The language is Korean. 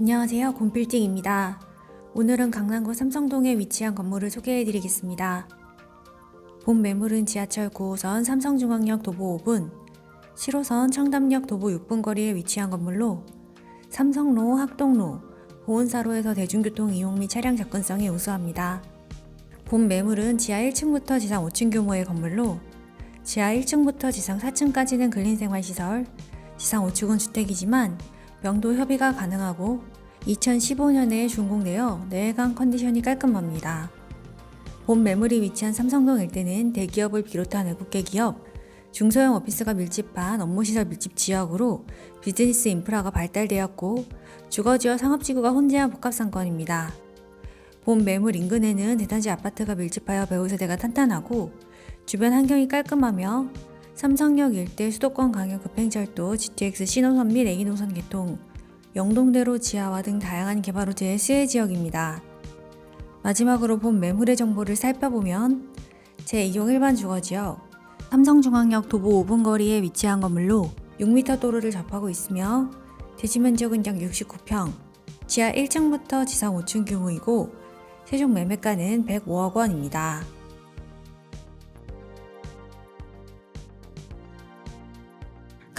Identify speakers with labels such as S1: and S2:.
S1: 안녕하세요. 곰필딩입니다. 오늘은 강남구 삼성동에 위치한 건물을 소개해 드리겠습니다. 본 매물은 지하철 9호선 삼성중앙역 도보 5분, 7호선 청담역 도보 6분 거리에 위치한 건물로 삼성로, 학동로, 보은사로에서 대중교통 이용 및 차량 접근성이 우수합니다. 본 매물은 지하 1층부터 지상 5층 규모의 건물로 지하 1층부터 지상 4층까지는 근린생활시설, 지상 5층은 주택이지만 명도 협의가 가능하고 2015년에 준공되어 내외관 컨디션이 깔끔합니다. 본 매물이 위치한 삼성동 일대는 대기업을 비롯한 외국계 기업, 중소형 오피스가 밀집한 업무시설 밀집 지역으로 비즈니스 인프라가 발달되었고 주거지와 상업지구가 혼재한 복합상권입니다. 본 매물 인근에는 대단지 아파트가 밀집하여 배우 세대가 탄탄하고 주변 환경이 깔끔하며 삼성역 일대 수도권 강역 급행철도 GTX 신호선 및 A노선 개통, 영동대로 지하화 등 다양한 개발 호재의 수혜 지역입니다. 마지막으로 본 매물의 정보를 살펴보면 제2종 일반 주거지역 삼성중앙역 도보 5분 거리에 위치한 건물로 6m 도로를 접하고 있으며 대지 면적은 약 69평, 지하 1층부터 지상 5층 규모이고 최종 매매가는 105억 원입니다.